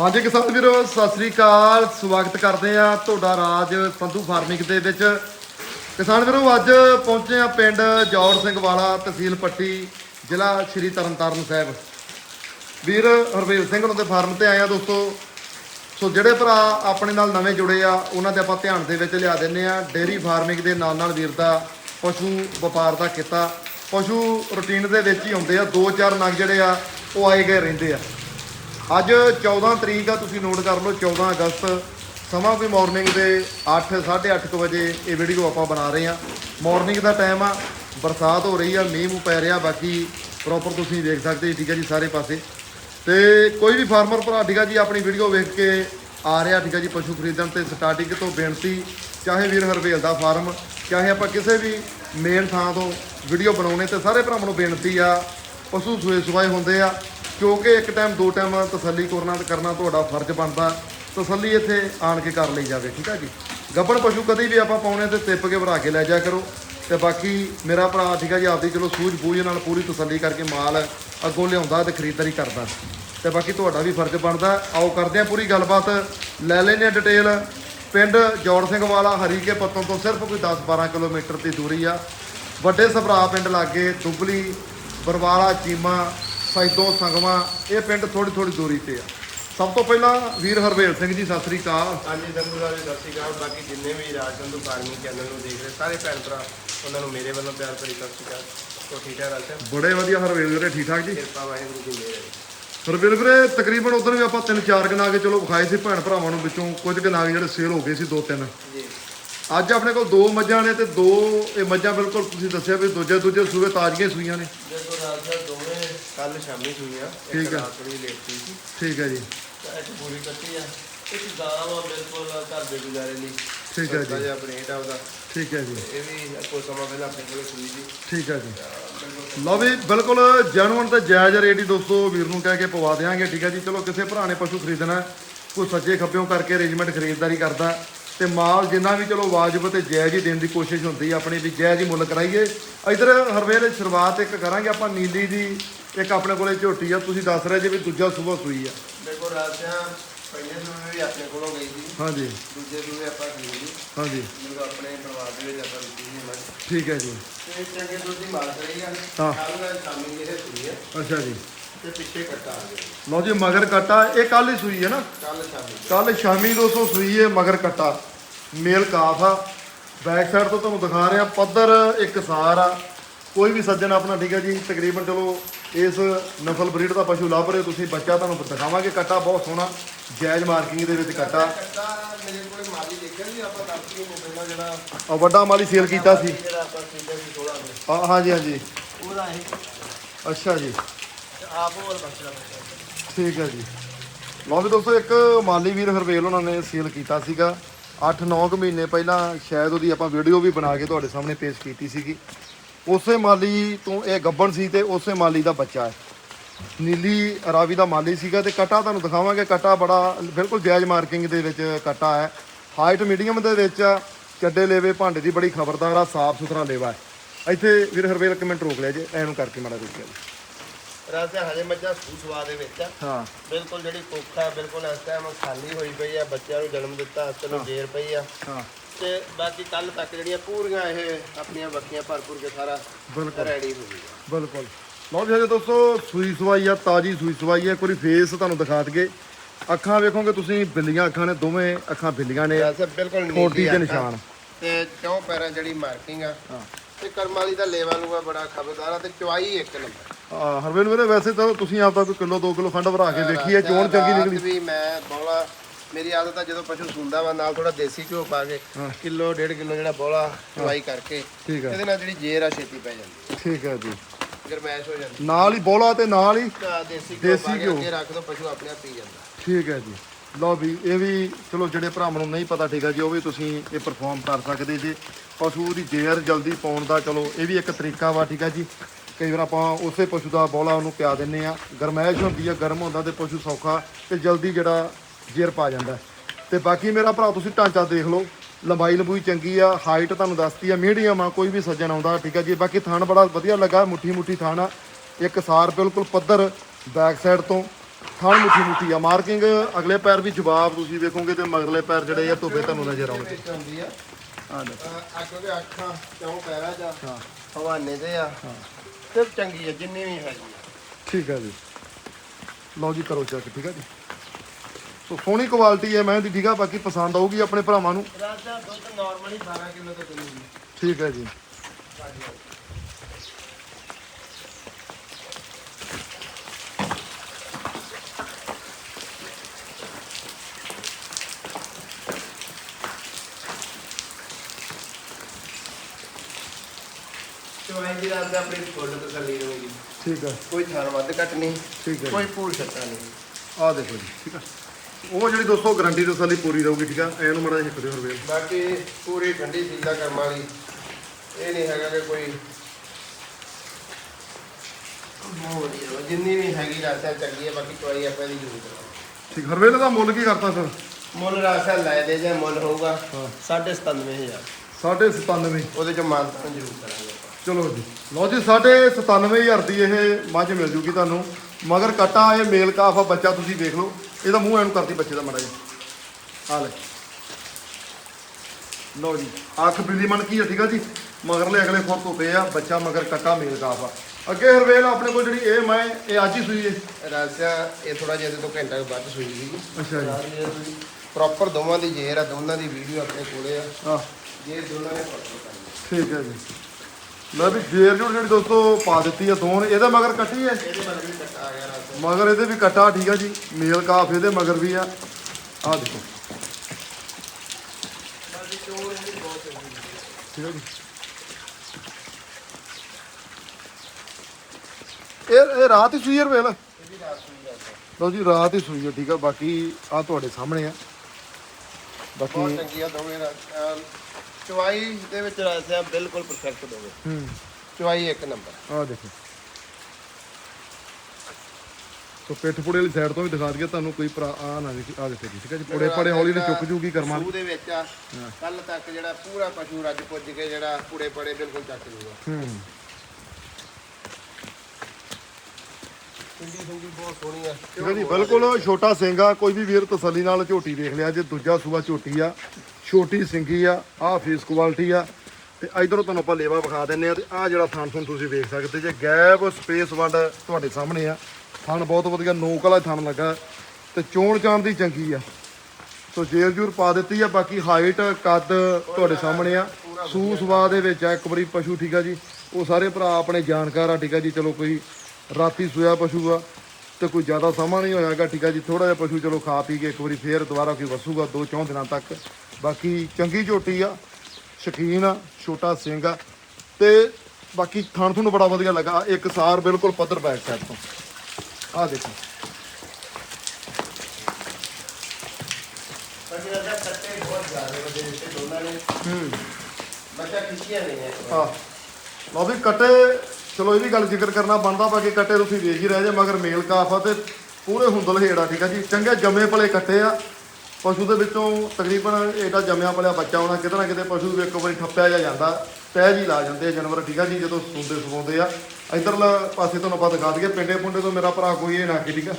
ਹਾਂਜੀ ਕਿਸਾਨ ਵੀਰੋ, ਸਤਿ ਸ੍ਰੀ ਅਕਾਲ। ਸਵਾਗਤ ਕਰਦੇ ਆ ਤੁਹਾਡਾ ਰਾਜ ਸੰਧੂ ਫਾਰਮਿੰਗ ਦੇ ਵਿੱਚ। ਕਿਸਾਨ ਵੀਰੋ, ਅੱਜ ਪਹੁੰਚੇ ਆ ਪਿੰਡ ਜੌੜ ਸਿੰਘ ਵਾਲਾ, ਤਹਿਸੀਲ ਪੱਟੀ, ਜ਼ਿਲ੍ਹਾ ਸ਼੍ਰੀ ਤਰਨਤਾਰਨ ਸਾਹਿਬ। ਵੀਰ ਹਰਵੇਲ ਸਿੰਘ ਉਹਨਾਂ ਦੇ ਫਾਰਮ ਤੇ ਆਏ ਆ ਦੋਸਤੋ। ਸੋ ਜਿਹੜੇ ਭਰਾ ਆਪਣੇ ਨਾਲ ਨਵੇਂ ਜੁੜੇ ਆ, ਉਹਨਾਂ ਦੇ ਆਪਾਂ ਧਿਆਨ ਦੇ ਵਿੱਚ ਲਿਆ ਦਿੰਨੇ ਆ ਡੇਰੀ ਫਾਰਮਿੰਗ ਦੇ ਨਾਲ ਨਾਲ ਵੀਰ ਦਾ ਪਸ਼ੂ ਵਪਾਰ ਦਾ ਕੀਤਾ। ਪਸ਼ੂ ਰੂਟੀਨ ਦੇ ਵਿੱਚ ਹੀ ਹੁੰਦੇ ਆ। ਦੋ ਚਾਰ ਨਗ ਜਿਹੜੇ ਆ, ਉਹ ਆਏ ਗਏ ਰਹਿੰਦੇ ਆ। ਅੱਜ 14 ਤਰੀਕ ਆ, ਤੁਸੀਂ ਨੋਟ ਕਰ ਲਓ 14 ਅਗਸਤ, ਸਮਾਂ ਕੋਈ ਮਾਰਨਿੰਗ ਦੇ 8 8:30 ਵਜੇ ਇਹ ਵੀਡੀਓ ਆਪਾਂ ਬਣਾ ਰਹੇ ਆ ਮਾਰਨਿੰਗ ਦਾ ਟਾਈਮ ਆ, ਬਰਸਾਤ ਹੋ ਰਹੀ ਆ, ਮੀਂਹ ਮੂੰਹ ਪੈ ਰਿਹਾ, ਬਾਕੀ ਪ੍ਰੋਪਰ ਤੁਸੀਂ ਦੇਖ ਸਕਦੇ ਜੀ ਠੀਕ ਹੈ ਜੀ, ਸਾਰੇ ਪਾਸੇ। ਤੇ ਕੋਈ ਵੀ ਫਾਰਮਰ ਭਰਾ, ਠੀਕ ਆ ਜੀ, ਆਪਣੀ ਵੀਡੀਓ ਵੇਖ ਕੇ ਆ ਰਿਹਾ, ਠੀਕ ਆ ਜੀ, ਪਸ਼ੂ ਖਰੀਦਣ ਤੇ ਸਟਾਰਟਿੰਗ ਤੋਂ ਬੇਨਤੀ, ਚਾਹੇ ਵੀਰ ਹਰਵੇਲ ਦਾ ਫਾਰਮ ਚਾਹੇ ਆਪਾਂ ਕਿਸੇ ਵੀ ਮੇਨ ਥਾਂ ਤੋਂ ਵੀਡੀਓ ਬਣਾਉਣੇ, ਤੇ ਸਾਰੇ ਭਰਾਵਾਂ ਨੂੰ ਬੇਨਤੀ ਆ, ਪਸ਼ੂ ਸੂਏ ਸੁਆਏ ਹੁੰਦੇ ਆ ਕਿਉਂਕਿ ਇੱਕ ਟਾਈਮ ਦੋ ਟਾਈਮ ਤਸੱਲੀ ਕਰਨਾ ਕਰਨਾ ਤੁਹਾਡਾ ਫਰਜ਼ ਬਣਦਾ। ਤਸੱਲੀ ਇੱਥੇ ਆਣ ਕੇ ਕਰ ਲਈ ਜਾਵੇ, ਠੀਕ ਆ ਜੀ? ਗੱਬਣ ਪਸ਼ੂ ਕਦੇ ਵੀ ਆਪਾਂ ਪਾਉਣੇ ਤੇ ਤਿੱਪ ਕੇ ਭਰਾ ਕੇ ਲੈ ਜਾ ਕਰੋ। ਤੇ ਬਾਕੀ ਮੇਰਾ ਭਰਾ, ਠੀਕ ਆ ਜੀ, ਆਪਦੀ ਚਲੋ ਸੂਝ ਬੂਝ ਨਾਲ ਪੂਰੀ ਤਸੱਲੀ ਕਰਕੇ ਮਾਲ ਅੱਗੋਂ ਲਿਆਉਂਦਾ ਤੇ ਖਰੀਦਦਾਰੀ ਕਰਦਾ। ਤੇ ਬਾਕੀ ਤੁਹਾਡਾ ਵੀ ਫਰਜ਼ ਬਣਦਾ। ਆਓ ਕਰਦੇ ਆ ਪੂਰੀ ਗੱਲਬਾਤ। ਲੈ ਲੈਂਦੇ ਆ ਡਿਟੇਲ ਪਿੰਡ ਜੋੜ ਸਿੰਘ ਵਾਲਾ, ਹਰੀਕੇ ਪੱਤੋਂ ਤੋਂ ਸਿਰਫ ਕੋਈ 10-12 ਕਿਲੋਮੀਟਰ ਦੀ ਦੂਰੀ ਆ। ਵੱਡੇ ਸਭਰਾ ਪਿੰਡ ਲਾਗੇ, ਦੁਬਲੀ, ਬਰਵਾਲਾ, ਚੀਮਾ ਸੈਦੋਂ ਸੰਗਵਾ ਇਹ ਪਿੰਡ ਥੋੜੀ ਥੋੜੀ ਦੂਰੀ ਤੇ ਆ। ਸਭ ਤੋਂ ਪਹਿਲਾਂ ਵੀਰ ਹਰਵੇਲ ਸਿੰਘ ਜੀ ਸਤਿ ਸ੍ਰੀ ਅਕਾਲ। ਹਾਂਜੀ ਸਾਹਿਬ ਜੀ ਸਤਿ ਸ਼੍ਰੀ ਅਕਾਲ। ਬਾਕੀ ਜਿੰਨੇ ਵੀ ਰਾਜ ਸੰਧੂ ਫਾਰਮਿੰਗ ਚੈਨਲ ਨੂੰ ਦੇਖ ਰਹੇ ਸਾਰੇ ਭੈਣ ਭਰਾ ਉਹਨਾਂ ਨੂੰ ਮੇਰੇ ਵੱਲੋਂ ਪਿਆਰ ਭਰੀ ਸਤਿ ਸ਼੍ਰੀ ਅਕਾਲ। ਤੋਂ ਠੀਕ ਠਾਕ ਰਾਜ? ਬੜੇ ਵਧੀਆ ਹਰਵੇਲ ਵੀਰੇ ਠੀਕ ਠਾਕ ਜੀ? ਕਿਰਪਾ ਵਾਹਿਗੁਰੂ ਦੀ ਮਿਹਰ ਹੈ। ਹਰਵੇਲ ਵੀਰੇ ਤਕਰੀਬਨ ਉਧਰ ਵੀ ਆਪਾਂ ਤਿੰਨ ਚਾਰ ਗਨਾ ਕੇ ਚਲੋ ਵਿਖਾਏ ਸੀ ਭੈਣ ਭਰਾਵਾਂ ਨੂੰ ਵਿੱਚੋਂ ਕੁਝ ਗਨਾ ਜਿਹੜੇ ਸੇਲ ਹੋ ਗਏ ਸੀ ਦੋ ਤਿੰਨ। ਜੀ। ਅੱਜ ਆਪਣੇ ਕੋਲ ਦੋ ਮੱਝਾਂ ਨੇ ਤੇ ਦੋ ਇਹ ਮੱਝਾਂ ਬਿਲਕੁਲ ਤੁਸੀਂ ਦੱਸਿਆ ਵੀ ਦੂਜੇ ਦੂਜੇ ਸੂਏ ਤਾਜ਼ੀਆਂ ਸੂਈਆਂ ਨੇ। ਦੇਖੋ ਰਾਜ ਦੋਵੇਂ ਕੱਲ ਸ਼ਾਮੀ ਸੂਈਆਂ ਠੀਕ ਇੱਕ ਆ। ਥੋੜੀ ਲੇਟ ਸੀ ਸੀ। ਠੀਕ ਹੈ ਜੀ। ਤਾਂ ਇੱਕ ਪੂਰੀ ਕੱਟੀ ਆ। ਇੱਕ ਗਾਂ ਵਾ ਬਿਲਕੁਲ ਘਰ ਦੇ ਗੁਜ਼ਾਰੇ ਲਈ। ਠੀਕ ਹੈ ਜੀ। ਥੋੜ੍ਹਾ ਜਿਹਾ ਅਪਡੇਟ ਆ ਉਹਦਾ। ਠੀਕ ਹੈ ਜੀ। ਇਹ ਵੀ ਕੋਈ ਸਮਾਂ ਪਹਿਲਾਂ ਆਪਣੇ ਕੋਲ ਸੂਈ ਸੀ। ਠੀਕ ਹੈ ਜੀ। ਲਓ ਵੀ ਬਿਲਕੁਲ ਜੈਨੂਅਨ ਤੇ ਜਾਇਜ਼ ਰੇਟ ਹੀ ਦੋਸਤੋ ਵੀਰ ਨੂੰ ਕਹਿ ਕੇ ਪਵਾ ਦੇਵਾਂਗੇ ਠੀਕ ਹੈ ਜੀ। ਚਲੋ ਕਿਸੇ ਭਰਾ ਨੇ ਪਸ਼ੂ ਖਰੀਦਣਾ ਕੋਈ ਸੱਜੇ ਖੱਬਿਓਂ ਕਰਕੇ ਅਰੇਂਜਮੈਂਟ ਖਰੀਦਦਾਰੀ ਕਰਦਾ ਤੇ ਮਾਲ ਜਿੰਨਾ ਵੀ ਚਲੋ ਵਾਜਬ ਤੇ ਜਾਇਜ਼ ਹੀ ਦੇਣ ਦੀ ਕੋਸ਼ਿਸ਼ ਹੁੰਦੀ ਹੈ ਆਪਣੀ ਵੀ ਜਾਇਜ਼ ਹੀ ਮੁੱਲ ਕਰਾਈਏ। ਇਧਰ ਹਰਵੇਲ ਸ਼ੁਰੂਆਤ ਇੱਕ ਕਰਾਂਗੇ ਆਪਾਂ ਨੀਲੀ ਦੀ ਇੱਕ ਆਪਣੇ ਕੋਲੇ ਝੋਟੀ ਆ ਤੁਸੀਂ ਦੱਸ ਰਹੇ ਜੀ ਵੀ ਦੂਜਾ ਸੂਬਾ ਸੂਈ ਆ। ਦੇਖੋ ਸਾਹਿਬ ਪਹਿਲੇ ਸੂਏ ਵੀ ਆਪਣੇ ਕੋਲੋਂ ਗਈ ਸੀ। ਹਾਂਜੀ। ਦੂਜੇ ਸੂਏ ਆਪਾਂ ਖਰੀਦ ਹਾਂਜੀ। ਜਦੋਂ ਆਪਣੇ ਪਰਿਵਾਰ ਦੇ ਵਿੱਚ ਆਪਾਂ ਦਿੱਤੀ ਸੀ ਮੱਝ। ਠੀਕ ਹੈ ਜੀ। ਤੇ ਚੰਗੇ ਦੁੱਧ ਦੀ ਮਾਰ ਰਹੀ ਆ। ਹਾਂ। ਕੱਲ ਸ਼ਾਮੀ ਸੂਈ ਅੱਛਾ ਜੀ। ਤੇ ਪਿੱਛੇ ਕੱਟਾ ਆ ਗਿਆ। ਲਓ ਜੀ ਮਗਰ ਕੱਟਾ ਇਹ ਕੱਲ ਹੀ ਸੂਈ ਹੈ ਨਾ? ਕੱਲ ਸ਼ਾਮੀ। ਕੱਲ ਸ਼ਾਮੀ 200 ਸੂਈ ਹੈ ਮਗਰ ਕੱਟਾ। ਮੇਲ ਕਾਫ ਆ। ਬੈਕ ਸਾਈਡ ਤੋਂ ਤੁਹਾਨੂੰ ਦਿਖਾ ਰਿਹਾ ਪੱਧਰ ਇੱਕ ਸਾਰ ਆ। ਕੋਈ ਵੀ ਸੱਜਣ ਆਪਣਾ ਠੀਕ ਹੈ ਜੀ ਤਕਰੀਬਨ ਚਲੋ ਇਸ ਨਸਲ ਬਰੀਡ ਦਾ ਪਸ਼ੂ ਲੱਭ ਰਹੇ ਹੋ ਤੁਸੀਂ ਬੱਚਾ ਤੁਹਾਨੂੰ ਦਿਖਾਵਾਂਗੇ ਕੱਟਾ ਬਹੁਤ ਸੋਹਣਾ ਜਾਇਜ਼ ਮਾਰਕਿੰਗ ਦੇ ਵਿੱਚ ਕੱਟਾ। ਕੱਟਾ ਮੇਰੇ ਕੋਲ ਮਾਲੀ ਦੇਖਿਆ ਸੀ ਆਪਾਂ ਦੱਸ ਨੂੰ ਪਹਿਲਾਂ ਜਿਹੜਾ ਆ ਵੱਡਾ ਮਾਲੀ ਸੇਲ ਕੀਤਾ ਸੀ। ਜਿਹੜਾ ਆਪਾਂ ਖਰੀਦਿਆ ਸੀ 16 ਦੇ ਹਾਂ ਹਾਂਜੀ ਹਾਂਜੀ। ਉਹਦਾ ਇਹ ਅੱਛਾ ਜੀ। ਤੇ ਆਪ ਹੋਰ ਬੱਚਾ ਬੱਚਾ। ਠੀਕ ਹੈ ਜੀ। ਲਓ ਵੀ ਦੋਸਤੋ ਇੱਕ ਮਾਲੀ ਵੀਰ ਹਰਵੇਲ ਉਹਨਾਂ ਨੇ ਸੇਲ ਕੀਤਾ ਸੀਗਾ। 8-9 ਕੁ ਮਹੀਨੇ ਪਹਿਲਾਂ ਸ਼ਾਇਦ ਉਹਦੀ ਆਪਾਂ ਵੀਡੀਓ ਵੀ ਬਣਾ ਕੇ ਤੁਹਾਡੇ ਸਾਹਮਣੇ ਪੇਸ਼ ਕੀਤੀ ਸੀਗੀ। ਉਸੇ ਮਾਲੀ ਤੋਂ ਇਹ ਗੱਬਣ ਸੀ ਤੇ ਉਸੇ ਮਾਲੀ ਦਾ ਬੱਚਾ ਹੈ। ਨੀਲੀ ਰਾਵੀ ਦਾ ਮਾਲੀ ਸੀਗਾ ਤੇ ਕਟਾ ਤੁਹਾਨੂੰ ਦਿਖਾਵਾਂਗੇ। ਕਟਾ ਬੜਾ ਬਿਲਕੁਲ ਜਾਇਜ਼ ਮਾਰਕਿੰਗ ਦੇ ਵਿੱਚ ਕਟਾ ਹੈ। ਹਾਈਟ ਮੀਡੀਅਮ ਦੇ ਵਿੱਚ ਚੱਡੇ ਲੇਵੇ ਭਾਂਡੇ ਦੀ ਬੜੀ ਖਬਰਦਾਰ ਆ ਸਾਫ਼ ਸੁਥਰਾ ਲੇਵਾ ਹੈ। ਇੱਥੇ ਵੀਰ ਹਰਵੇਲ ਕਮੈਂਟ ਰੋਕ ਲਿਆ ਜੇ ਐਨੂੰ ਕਰਕੇ ਮਾੜਾ ਰੋਕਿਆ ਜੀ। ਰਾਜਾ ਹਜੇ ਮੱਝਾਂ ਸੂ ਸਵਾ ਦੇ ਵਿੱਚ। ਆ ਹਾਂ। ਬਿਲਕੁਲ ਜਿਹੜੀ ਕੁੱਖ ਬਿਲਕੁਲ ਇਸ ਟਾਈਮ ਖਾਲੀ ਹੋਈ ਪਈ ਆ ਬੱਚਿਆਂ ਨੂੰ ਜਨਮ ਦਿੱਤਾ ਇਸ ਨੂੰ ਜੇਰ ਪਈ ਆ। ਹਾਂ। ਤੇ ਬਾਕੀ ਕੱਲ ਤੱਕ ਜਿਹੜੀਆਂ ਪੂਰੀਆਂ ਇਹ ਆਪਣੀਆਂ ਬੱਕੀਆਂ ਭਰਪੂਰ ਕੇ ਸਾਰਾ ਬਿਲਕੁਲ। ਰੈਡੀ ਹੋ ਗਈਆਂ ਬਿਲਕੁਲ। ਲਓ ਜੀ ਹਜੇ ਦੋਸਤੋ ਸੂਈ ਸਵਾਈ ਆ ਤਾਜੀ ਸੂਈ ਸਵਾਈ ਆ। ਇੱਕ ਵਾਰੀ ਫੇਸ ਤੁਹਾਨੂੰ ਦਿਖਾ ਦਈਏ। ਅੱਖਾਂ ਵੇਖੋਗੇ ਤੁਸੀਂ ਬਿੱਲੀਆਂ ਅੱਖਾਂ ਨੇ ਦੋਵੇਂ ਅੱਖਾਂ ਬਿੱਲੀਆਂ ਨੇ। ਰਾਜਾ ਬਿਲਕੁਲ ਨੀਲੀ ਦੇ ਆ ਨਿਸ਼ਾਨ। ਤੇ ਚੌਂ ਪੈਰਾਂ ਜਿਹੜੀ ਮਾਰਕਿੰਗ ਆ ਹਾਂ। ਤੇ ਕਰਮ ਵਾਲੀ ਦਾ ਲੇਵਾ ਲੂਗਾ ਬੜਾ ਖਬਰਦਾਰ ਆ ਤੇ ਚੁਆਈ ਇੱਕ ਨੰਬਰ। ਆ ਹਰਵੇਲ ਵੀਰੇ ਵੈਸੇ ਤਾਂ ਤੁਸੀਂ ਆਪ ਤਾਂ ਕੋਈ ਕਿਲੋ 2 ਕਿਲੋ ਖੰਡ ਭਰਾ ਕੇ ਦੇਖੀ ਹੈ ਚੋਣ ਚੰਗੀ ਨਿਕਲੀ। ਵੀ ਮੈਂ ਬੋਲਾ ਮੇਰੀ ਆਦਤ ਆ ਜਦੋਂ ਪਸ਼ੂ ਸੁੰਦਾ ਵਾ ਨਾਲ ਥੋੜਾ ਦੇਸੀ ਘਿਓ ਪਾ ਕੇ। ਕਿਲੋ ਡੇਢ ਕਿਲੋ ਜਿਹੜਾ ਬੋਲਾ ਚੁਆਈ ਕਰਕੇ ਠੀਕ ਇਹਦੇ ਨਾਲ ਜਿਹੜੀ ਜੇਰ ਆ ਛੇਤੀ ਪੈ ਜਾਂਦੀ। ਠੀਕ ਹੈ ਜੀ। ਗਰਮੈਸ਼ ਹੋ ਜਾਂਦੀ। ਨਾਲ ਹੀ ਬੋਲਾ ਤੇ ਨਾਲ ਹੀ ਤਾਂ ਦੇਸੀ ਘਿਓ ਦੇਸੀ ਪਾ ਕੇ ਘਿਓ। ਅੱਗੇ ਰੱਖ ਦੋ ਪਸ਼ੂ ਆਪਣੇ ਆਪ ਪੀ ਜਾਂਦਾ। ਠੀਕ ਹੈ ਜੀ। ਲਓ ਵੀ ਇਹ ਵੀ ਚਲੋ ਜਿਹੜੇ ਭਰਾਵਾਂ ਨੂੰ ਨਹੀਂ ਪਤਾ ਠੀਕ ਹੈ ਜੀ ਉਹ ਵੀ ਤੁਸੀਂ ਇਹ ਪਰਫਾਰਮ ਕਰ ਸਕਦੇ ਜੀ। ਪਸ਼ੂ ਦੀ ਜੇਰ ਜਲਦੀ ਪਾਉਣ ਦਾ ਚਲੋ ਇਹ ਵੀ ਇੱਕ ਤਰੀਕਾ ਵਾ ਠੀਕ ਹੈ ਜੀ। ਕਈ ਵਾਰ ਆਪਾਂ ਉਸੇ ਪਸ਼ੂ ਦਾ ਬੋਲਾ ਉਹਨੂੰ ਪਿਆ ਦਿੰਨੇ ਆ। ਗਰਮੈਸ਼ ਹੁੰਦੀ ਆ ਗਰਮ ਹੁੰਦਾ ਤੇ ਪਸ਼ੂ ਸੌਖਾ ਤੇ ਜਲਦੀ ਜਿਹੜਾ ਜੇਰ ਪਾ ਜਾਂਦਾ ਤੇ ਬਾਕੀ ਮੇਰਾ ਭਰਾ ਤੁਸੀਂ ਢਾਂਚਾ ਦੇਖ ਲਓ। ਲੰਬਾਈ ਲੰਬੂਈ ਚੰਗੀ ਆ ਹਾਈਟ ਤੁਹਾਨੂੰ ਦੱਸਤੀ ਆ ਮੀਡੀਅਮ ਆ ਕੋਈ ਵੀ ਸੱਜਣ ਆਉਂਦਾ ਠੀਕ ਆ ਜੀ। ਬਾਕੀ ਥਣ ਬੜਾ ਵਧੀਆ ਲੱਗਾ ਮੁੱਠੀ ਮੁੱਠੀ ਥਣ ਆ। ਇੱਕ ਸਾਰ ਬਿਲਕੁਲ ਪੱਧਰ ਬੈਕ ਸਾਈਡ ਤੋਂ ਥਾਣ ਮੁੱਠੀ ਮੁੱਠੀ ਆ। ਮਾਰਕਿੰਗ ਅਗਲੇ ਪੈਰ ਵੀ ਜਵਾਬ ਤੁਸੀਂ ਵੇਖੋਗੇ ਤੇ ਮਗਰਲੇ ਪੈਰ ਜਿਹੜੇ ਆ ਧੋਬੇ ਤੁਹਾਨੂੰ ਨਜ਼ਰ ਆਉਣਗੇ। ਹੁੰਦੀ ਆ। ਆ ਦੇਖੋ ਅਹ ਅੱਖ ਦੇ ਅੱਖਾਂ ਚੌਂ ਪੈਰਾਂ ਚ ਹਾਂ। ਹਵਾਨੇ ਤੇ ਆ? ਤੇ ਚੰਗੀ ਆ ਜਿੰਨੀ ਵੀ ਹੈਗੀ ਆ। ਠੀਕ ਹੈ ਜੀ। ਲਓ ਜੀ ਕਰੋ ਚੈੱਕ ਠੀਕ ਹੈ ਜੀ। ਸੋ ਸੋਹਣੀ ਕੁਆਲਿਟੀ ਹੈ ਮੈਂ ਦੀ ਠੀਕ ਆ ਬਾਕੀ ਪਸੰਦ ਆਊਗੀ ਆਪਣੇ ਭਰਾਵਾਂ ਨੂੰ। ਰਾਜਾ ਦੁੱਧ ਨਾਰਮਲੀ 12 ਕਿਲੋ ਤੇ ਦਿੰਦੀ ਠੀਕ ਹੈ ਜੀ। ਚਵਾਈ ਦੀ ਰਾਤ ਦਾ ਆਪਣੀ ਫੁੱਲ ਤਸੱਲੀ ਰਹੂਗੀ। ਠੀਕ ਹੈ। ਕੋਈ ਥਾਰ ਵੱਧ ਘੱਟ ਨਹੀਂ ਠੀਕ ਹੈ ਕੋਈ ਪੂਰ ਛੱਟਾ ਨਹੀਂ। ਆ ਦੇਖੋ ਜੀ ਠੀਕ ਆ। ਉਹ ਜਿਹੜੀ ਦੋਸਤੋ ਗਾਰੰਟੀ ਤਸੱਲੀ ਪੂਰੀ ਰਹੂਗੀ ਠੀਕ ਆ? ਐਨੂੰ ਮੜਾ ਹਿੱਕ ਦਿਓ ਹਰਵੇਲ ਬਾਕੀ ਪੂਰੀ ਠੰਡੀ ਸੀਲਾ ਕਰਮ ਵਾਲੀ ਇਹ ਨਹੀਂ ਹੈਗਾ ਕਿ ਕੋਈ ਬਹੁਤ ਵਧੀਆ ਵਾ। ਜਿੰਨੀ ਵੀ ਹੈਗੀ ਰਾਸਾ ਚੰਗੀ ਹੈ ਬਾਕੀ ਚਵਾਈ ਆਪਾਂ ਦੀ ਜ਼ਰੂਰ ਕਰਾਂਗੇ ਠੀਕ ਹਰਵੇਲ ਦਾ ਮੁੱਲ ਕੀ ਕਰਤਾ ਸਰ ਮੁੱਲ ਰਾਸਾ ਲੈ ਦੇ ਜੇ ਮੁੱਲ ਹੋਊਗਾ ਹਾਂ। 97500 975 ਉਹਦੇ ਚ ਮਾਨਤਾਨ ਜ਼ਰੂਰ ਕਰਾਂਗੇ ਆਪਾਂ। ਚਲੋ ਜੀ। ਲਓ ਜੀ 97500 ਦੀ ਇਹ ਮੱਝ ਮਿਲ ਜੂਗੀ ਤੁਹਾਨੂੰ। ਮਗਰ ਕਟਾ ਇਹ ਮੇਲ ਕਾਫ ਆ ਬੱਚਾ ਤੁਸੀਂ ਦੇਖ ਲਓ। ਇਹਦਾ ਮੂੰਹ ਐਨੂੰ ਕਰਦੀ ਬੱਚੇ ਦਾ ਮੜਾ ਜੀ ਆ ਲੈ। ਲਓ ਜੀ ਅੱਖ ਬਿੱਲੀ ਮਨ ਕੀ ਆ ਠੀਕ ਆ ਜੀ? ਮਗਰਲੇ ਅਗਲੇ ਖੁਰ ਤੋਂ ਪਏ ਆ ਬੱਚਾ ਮਗਰ ਕਟਾ ਮੇਲ ਕਾਫ ਆ। ਅੱਗੇ ਹਰਵੇਲ ਆਪਣੇ ਕੋਲ ਜਿਹੜੀ ਇਹ ਮੈਂ ਇਹ ਅੱਜ ਹੀ ਸੂਈ ਹੈ ਰਾਸਾ ਇਹ ਥੋੜਾ ਜਿਹਾ ਇਹਦੇ ਤੋਂ ਘੰਟਾ ਬਾਅਦ ਸੂਈ ਸੀ ਅੱਛਾ ਜੀ। ਪ੍ਰੋਪਰ ਦੋਵਾਂ ਦੀ ਜੇਰ ਆ ਦੋਨਾਂ ਦੀ ਵੀਡੀਓ ਆਪਣੇ ਕੋਲੇ ਆ। ਹਾਂ। ਜੇ ਦੋਨਾਂ ਨੇ ਠੀਕ ਹੈ ਜੀ। ਮੈਂ ਵੀ ਜੇਰ ਜੁੜ ਜਿਹੜੀ ਦੋਸਤੋ ਪਾ ਦਿੱਤੀ ਆ ਦੋਨ ਇਹਦੇ ਮਗਰ ਕੱਟੀ ਹੈ ਇਹਦੇ ਮਗਰ ਵੀ ਕੱਟਾ ਆ ਗਿਆ ਰਾਸਾ ਮਗਰ ਇਹਦੇ ਵੀ ਕਟਾ ਠੀਕ ਆ ਜੀ। ਮੇਲ ਕਾਫ ਇਹਦੇ ਮਗਰ ਵੀ ਆ। ਆ ਦੇਖੋ। ਬਹੁਤ ਠੀਕ ਆ ਜੀ। ਇਹ ਇਹ ਰਾਤ ਹੀ ਸੂਈ ਰਵੇਲ? ਲਓ ਜੀ ਰਾਤ ਹੀ ਸੂਈ ਠੀਕ ਆ। ਬਾਕੀ ਆ ਤੁਹਾਡੇ ਸਾਹਮਣੇ ਆ। ਬਹੁਤ ਬਾਕੀ ਚੰਗੀ ਆ ਦੋਵੇਂ ਚਵਾਈ ਦੇ ਵਿੱਚ ਰਾਸਾ ਬਿਲਕੁਲ ਪਰਫੈਕਟ ਦੋਵੇਂ ਹੂੰ। ਚਵਾਈ ਇੱਕ ਨੰਬਰ ਆ ਦੇਖੋ। ਸੋ ਪਿੱਠ ਪੁੜੇ ਵਾਲੀ ਸਾਈਡ ਤੋਂ ਵੀ ਦਿਖਾ ਦਈਏ ਤੁਹਾਨੂੰ ਕੋਈ ਭਰਾ ਆ ਨਾ ਦੇਖੀ ਆ ਦੇਖੋ ਠੀਕ ਹੈ ਜੀ? ਪੁੜੇ ਪੜੇ ਹੌਲੀ ਹੌਲੀ ਚੁੱਕ ਜੂਗੀ ਕਰਮਾਂ ਸੂਹ ਦੇ। ਵਿੱਚ ਆ ਕੱਲ ਤੱਕ ਜਿਹੜਾ ਪੂਰਾ ਪਸ਼ੂ ਰੱਜ ਪੁੱਜ ਕੇ ਜਿਹੜਾ ਪੂੜੇ ਪੜੇ ਬਿਲਕੁਲ ਚੱਕ ਜੂਗਾ। ਹੂੰ। ਸਿੰਗੀ ਸਿੰਗੀ ਬਹੁਤ ਸੋਹਣੀ ਆ। ਠੀਕ ਹੈ ਜੀ, ਬਿਲਕੁਲ ਛੋਟਾ ਸਿੰਘ ਆ, ਕੋਈ ਵੀ ਵੀਰ ਤਸੱਲੀ ਨਾਲ ਝੋਟੀ ਦੇਖ ਲਿਆ ਜੇ ਦੂਜਾ ਸੂਆ ਝੋਟੀ ਆ, ਛੋਟੀ ਸਿੰਗੀ ਆ ਆ ਫੇਸ ਕੁਆਲਿਟੀ ਆ। ਤੇ ਇਧਰੋਂ ਤੁਹਾਨੂੰ ਆਪਾਂ ਲੇਵਾ ਵਿਖਾ ਦਿੰਨੇ ਆ ਤੇ ਆ ਜਿਹੜਾ ਥਣ ਥਣ ਤੁਸੀਂ ਵੇਖ ਸਕਦੇ ਜੇ, ਗੈਪ ਸਪੇਸ ਵੰਡ ਤੁਹਾਡੇ ਸਾਹਮਣੇ ਆ। ਥਣ ਬਹੁਤ ਵਧੀਆ ਨੋਕ ਵਾਲਾ ਥਣ ਲੱਗਾ। ਤੇ ਚੋਣ ਚਾਣ ਦੀ ਚੰਗੀ ਆ। ਸੋ ਜੇਲ ਜੂਰ ਪਾ ਦਿੱਤੀ ਆ, ਬਾਕੀ ਹਾਈਟ, ਕੱਦ ਤੁਹਾਡੇ ਸਾਹਮਣੇ ਆ। ਸੂ ਸਵਾ ਦੇ ਵਿੱਚ ਆ, ਇੱਕ ਵਾਰੀ ਪਸ਼ੂ ਠੀਕ ਆ ਜੀ। ਉਹ ਸਾਰੇ ਭਰਾ ਆਪਣੇ ਜਾਣਕਾਰ ਆ, ਠੀਕ ਆ ਜੀ। ਚਲੋ ਕੋਈ ਰਾਤੀ ਸੋਇਆ ਪਸ਼ੂ ਆ ਤੇ ਕੋਈ ਜ਼ਿਆਦਾ ਸਮਾਂ ਨਹੀਂ ਹੋਇਆਗਾ ਠੀਕ ਆ ਜੀ। ਥੋੜਾ ਜਿਹਾ ਪਸ਼ੂ ਚਲੋ ਖਾ ਪੀ ਕੇ ਇੱਕ ਵਾਰੀ ਫੇਰ ਦੁਬਾਰਾ ਕੋਈ ਵਸੂਗਾ ਦੋ ਚੌਂ ਦਿਨਾਂ ਤੱਕ। ਬਾਕੀ ਚੰਗੀ ਝੋਟੀ ਆ ਸ਼ਕੀਨ ਆ ਛੋਟਾ ਸਿੰਘ ਆ। ਤੇ ਬਾਕੀ ਥਣ ਤੁਹਾਨੂੰ ਬੜਾ ਵਧੀਆ ਲੱਗਾ। ਇੱਕ ਸਾਰ ਬਿਲਕੁਲ ਪੱਧਰ ਬੈਕ ਸਾਈਡ ਤੋਂ ਆ ਦੇਖੋ। ਹੂੰ। ਬੱਚਾ ਖਿੱਚਿਆ ਨਹੀਂ ਹੈ ਹਾਂ ਲਓ ਵੀ ਕੱਟੇ ਚਲੋ, ਇਹ ਵੀ ਗੱਲ ਜ਼ਿਕਰ ਕਰਨਾ ਬਣਦਾ ਬਾਕੀ ਕੱਟੇ ਤੁਸੀਂ ਵੇਖ ਹੀ ਰਹੇ ਜੇ, ਮਗਰ ਮੇਲ ਕਾਫ ਆ ਤੇ ਪੂਰੇ ਹੁੰਦਲ ਹੇੜਾ, ਠੀਕ ਆ ਜੀ? ਚੰਗੇ ਜੰਮੇ ਭਲੇ ਕੱਟੇ ਆ। ਪਸ਼ੂ ਦੇ ਵਿੱਚੋਂ ਤਕਰੀਬਨ ਇਹਦਾ ਜੰਮਿਆ ਪਲਿਆ ਬੱਚਾ ਹੋਣਾ, ਕਿਤੇ ਨਾ ਕਿਤੇ ਪਸ਼ੂ ਵੀ ਇੱਕ ਵਾਰੀ ਠੱਪਿਆ ਜਾ ਜਾਂਦਾ ਤਹਿ ਜੀ ਲਾ ਜਾਂਦੇ ਆ ਜਾਨਵਰ, ਠੀਕ ਆ ਜੀ? ਜਦੋਂ ਸੁੰਦੇ ਸਵਾਉਂਦੇ ਆ। ਇਧਰਲਾ ਪਾਸੇ ਤੁਹਾਨੂੰ ਆਪਾਂ ਦਿਖਾ ਦਈਏ, ਪਿੰਡੇ ਪੁੰਡੇ ਤੋਂ ਮੇਰਾ ਭਰਾ ਕੋਈ ਇਹ ਨਾ ਕਿ ਠੀਕ ਆ?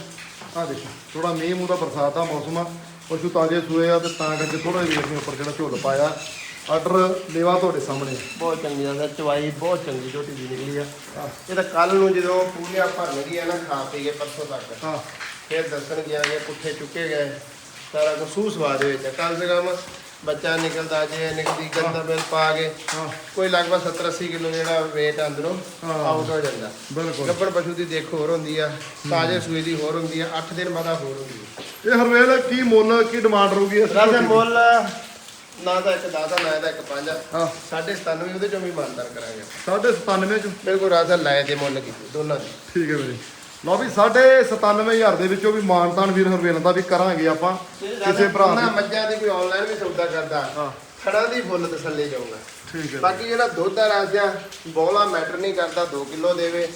ਆ ਦੇਖੋ ਥੋੜਾ ਮੀਂਹ ਮੂੰਹ ਦਾ ਬਰਸਾਤ ਦਾ ਮੌਸਮ ਆ, ਪਸ਼ੂ ਤਾਜ਼ੇ ਸੂਏ ਆ ਤੇ ਤਾਂ ਕਰਕੇ ਥੋੜਾ ਜਿਹਾ ਵੇਖਦੇ ਉੱਪਰ ਜਿਹੜਾ ਝੁੱਲ ਪਾਇਆ। ਆਰਡਰ ਲੇਵਾ ਤੁਹਾਡੇ ਸਾਹਮਣੇ। ਬਹੁਤ ਚੰਗੀ ਆ ਚਵਾਈ ਬਹੁਤ ਚੰਗੀ ਝੋਟੀ ਦੀ ਨਿਕਲੀ ਆ। ਇਹ ਤਾਂ ਕੱਲ ਨੂੰ ਜਦੋਂ ਪੂਰੀਆਂ ਭਰਨ ਗਈਆਂ ਨਾ ਖਾ ਪੀ ਕੇ ਪਰਸੋਂ ਤੱਕ। ਹਾਂ। ਫਿਰ ਦੱਸਣ ਗਿਆ ਕਿ ਪੁੱਠੇ ਚੁੱਕੇ ਗਏ। ਸਾਰਾ ਕੁਝ ਸੂਹ ਸਵਾਦ ਦੇ ਵਿੱਚ ਕੱਲ ਸੇ ਕੰਮ ਬੱਚਾ ਨਿਕਲਦਾ ਜੇ ਨਿਕਲਦੀ ਗੰਦਾ ਬਿਲ ਪਾ ਕੇ। ਕੋਈ ਲਗਭਗ 70 80 ਕਿਲੋ ਜਿਹੜਾ weight ਅੰਦਰੋਂ। ਆਊਟ ਹੋ ਜਾਂਦਾ। ਬਿਲਕੁਲ। ਗੱਬੜ ਪਸ਼ੂ ਦੀ ਦੇਖ ਹੋਰ ਹੁੰਦੀ ਆ ਤਾਜ਼ੇ ਸੂਈ ਦੀ ਹੋਰ ਹੁੰਦੀ ਆ 8 ਦਿਨ ਬਾਅਦ ਹੋਰ ਹੁੰਦੀ ਆ। ਇਹ ਹਰਵੇਲ ਕੀ ਮੁੱਲ ਕੀ ਡਿਮਾਂਡ ਰਹੂਗੀ ਇਸ ਦੀ? ਮੁੱਲ ਨਾ ਤਾਂ ਇੱਕ 10 ਆ ਨਾ ਤਾਂ ਇੱਕ 5 ਆ ਹਾਂ 97 ਉਹਦੇ ਚੋਂ ਵੀ ਮਾਨਦਾਰ ਕਰਾਂਗੇ। ਸਾਢੇ 97 ਚ? ਬਿਲਕੁਲ ਰਾਜਾ ਲਾਏ ਦੇ ਮੁੱਲ ਕੀਤੇ ਦੋਨਾਂ ਦੀ। ਠੀਕ ਹੈ ਵੀਰੇ। ਲਓ ਵੀ ਸਾਢੇ 97000 ਦੇ ਵਿੱਚੋਂ ਵੀ ਮਾਨਤਾਨ ਵੀਰ ਹਰਵੇਲ ਦਾ ਵੀ ਕਰਾਂਗੇ ਆਪਾਂ। ਕਿਸੇ ਭਰਾ ਉਹਨਾਂ ਦੀ। ਮੱਝਾਂ ਦੀ ਕੋਈ ਆਨਲਾਈਨ ਵੀ ਸੌਦਾ ਕਰਦਾ। ਹਾਂ। ਖੜਾ ਦੀ ਫੁੱਲ ਤਸੱਲੀ ਜਾਊਗਾ। ਠੀਕ ਹੈ। ਬਾਕੀ ਜਿਹੜਾ ਦੁੱਧ ਆ ਰਾਜਾ ਬੋਲਾ ਮੈਟਰ ਨਹੀਂ ਕਰਦਾ 2 ਕਿਲੋ ਦੇਵੇ।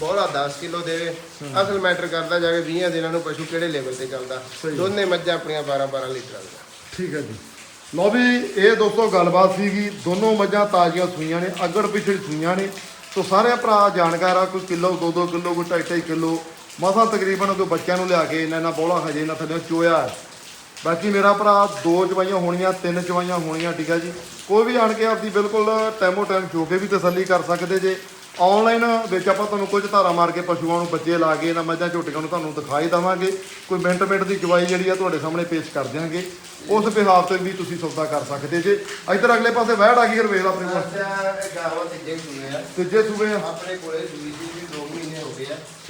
ਬੋਲਾ 10 ਕਿਲੋ ਦੇਵੇ। ਅਸਲ ਮੈਟਰ ਕਰਦਾ ਜਾ ਕੇ 20 ਦਿਨਾਂ ਨੂੰ ਪਸ਼ੂ ਕਿਹੜੇ ਲੈਵਲ ਤੇ ਚੱਲਦਾ। ਦੋਨੇ ਮੱਝਾਂ ਆਪਣੀਆਂ 12 12 ਲੀਟਰ ਦਾ ਠੀਕ ਹੈ ਜੀ। ਲਓ ਵੀ ਇਹ ਦੋਸਤੋ ਗੱਲਬਾਤ ਸੀਗੀ, ਦੋਨੋਂ ਮੱਝਾਂ ਤਾਜ਼ੀਆਂ ਸੂਈਆਂ ਨੇ, ਅਗੜ ਪਿਛੜ ਸੂਈਆਂ ਨੇ। ਸੋ ਸਾਰੇ ਭਰਾ ਜਾਣਕਾਰ ਆ, ਕੋਈ ਕਿਲੋ 2-2 ਕਿਲੋ, ਕੋਈ 2.5 ਕਿਲੋ। ਮਸਾਂ ਤਕਰੀਬਨ ਕੋਈ ਬੱਚਿਆਂ ਨੂੰ ਲਿਆ ਕੇ ਇਹਨਾਂ ਇਹਨਾਂ ਬੋਲਾ ਹਜੇ ਨਾ ਥੱਲੇ ਚੋਇਆ ਹੈ। ਬਾਕੀ ਮੇਰਾ ਭਰਾ, ਦੋ ਚਵਾਈਆਂ ਹੋਣੀਆਂ, ਤਿੰਨ ਚਵਾਈਆਂ ਹੋਣੀਆਂ, ਠੀਕ ਹੈ ਜੀ। ਕੋਈ ਵੀ ਆਣ ਕੇ ਆਪਦੀ ਬਿਲਕੁਲ ਟਾਈਮੋ ਟਾਈਮ ਚੋ ਕੇ ਵੀ ਤਸੱਲੀ ਕਰ ਸਕਦੇ ਜੇ। ਆਨਲਾਈਨ ਵਿੱਚ ਆਪਾਂ ਤੁਹਾਨੂੰ ਕੁਝ ਧਾਰਾ ਮਾਰ ਕੇ ਪਸ਼ੂਆਂ ਨੂੰ ਬੱਚੇ ਲਾ ਕੇ ਇਹਨਾਂ ਮੱਝਾਂ ਝੋਟੀਆਂ ਨੂੰ ਤੁਹਾਨੂੰ ਦਿਖਾਈ ਦਵਾਂਗੇ। ਕੋਈ ਮਿੰਟ ਮਿੰਟ ਦੀ ਚਵਾਈ ਜਿਹੜੀ ਆ ਤੁਹਾਡੇ ਸਾਹਮਣੇ ਪੇਸ਼ ਕਰ ਦਿਆਂਗੇ। ਉਸ ਬਿਹਾਫ ਤੇ ਵੀ ਤੁਸੀਂ ਸੌਦਾ ਕਰ ਸਕਦੇ ਜੇ। ਇੱਧਰ ਅਗਲੇ ਪਾਸੇ ਵਹਿੜ ਆ ਗਈ ਹਰਵੇਲ ਆਪਣੇ ਕੋਲ। ਰਾਸਿਆ ਇਹ ਗਾਵਾਂ ਤੇ ਜੇ ਸੂਏ ਆ। ਤੀਜੇ ਸੂਬੇ ਆ। ਆਪਣੇ ਕੋਲੇ ਸੂਈ ਸੀ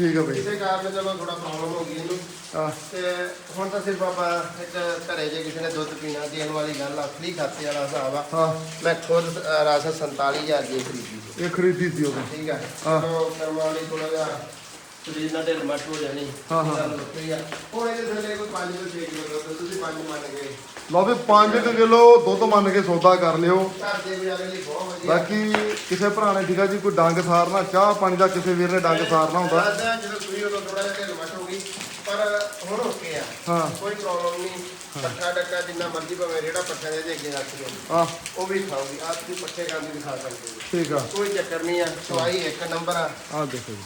ਵੀ 2 ਮਹੀਨੇ ਹੋ ਗਏ ਆ ਠੀਕ ਆ ਬਈ। ਕਿਸੇ ਕਾਰਨ ਚਲੋ ਥੋੜਾ ਪ੍ਰੋਬਲਮ ਹੋ ਗਈ ਇਹਨੂੰ ਆ ਤੇ ਹੁਣ ਤਾਂ ਸਿਰਫ ਆਪਾਂ ਇੱਕ ਘਰੇ ਜੇ ਕਿਸੇ ਨੇ ਦੁੱਧ ਪੀਣਾ ਦੇਣ ਵਾਲੀ ਗੱਲ ਅਸਲੀ ਖਾਤੇ ਵਾਲਾ ਹਿਸਾਬ ਆ। ਹਾਂ। ਮੈਂ ਖੁਦ ਅ, ਰਾਸਾ 47000 ਦੀ ਖਰੀਦੀ ਸੀ। ਇਹ ਖਰੀਦੀ ਸੀ ਉਦੋਂ ਠੀਕ ਆ। ਹਾਂ। ਚਲੋ ਕਰਮਾਂ ਥੋੜਾ ਜਿਹਾ ਸਰੀਰ ਨਾਲ ਢਿੱਲ ਮੱਠ ਹੋ ਜਾਣੀ। ਹਾਂ, ਹਾਂ। ਗੱਲ ਵੱਖਰੀ ਆ। ਹੁਣ ਇਹਦੇ ਥੱਲੇ ਕੋਈ 5 ਤੋਂ 6 ਕਿਲੋ ਦੁੱਧ ਤੁਸੀਂ 5 ਮੰਨ ਗਏ। ਲਓ ਵੀ 5 ਕਿਲੋ ਦੁੱਧ ਮੰਨ ਕੇ ਸੌਦਾ ਕਰ ਲਿਓ। ਘਰ ਦੇ ਵਿਚਾਰੇ ਲਈ ਬਹੁਤ ਵਧੀਆ। ਬਾਕੀ ਕਿਸੇ ਭਰਾ ਨੇ ਠੀਕ ਆ ਜੀ ਕੋਈ ਡੰਗ ਸਾਰਨਾ ਚਾਹ ਪਾਣੀ ਦਾ ਕਿਸੇ ਵੀਰ ਨੇ ਡੰਗ ਸਾਰਨਾ ਹੁੰਦਾ। ਰਾਜਾ ਜਦੋਂ ਸੂਈ ਉਦੋਂ ਥੋੜਾ ਜਿਹਾ ਢਿੱਲ ਮੱਠ ਹੋ ਗਈ ਪਰ ਹੁਣ ਓਕੇ ਆ। ਹਾਂ। ਕੋਈ ਪ੍ਰੋਬਲਮ ਨਹੀਂ। ਪੱਠਾ ਡੱਕਾ ਜਿੰਨਾ ਮਰਜ਼ੀ ਭਾਵੇਂ ਰੇੜਾ ਪੱਠਾ ਦੇ ਅੱਗੇ ਰੱਖ ਦਿਓ ਆ ਉਹ ਵੀ ਖਾਊਗੀ। ਆਪ ਵੀ ਪੱਠੇ ਖਾਂਦੀ ਵੀ ਖਾ ਸਕਦੇ ਹੋ। ਠੀਕ ਆ। ਕੋਈ ਚੱਕਰ ਨਹੀਂ ਆ। ਸਵਾਈ ਇੱਕ ਨੰਬਰ ਆ। ਆ ਦੇਖੋ ਜੀ।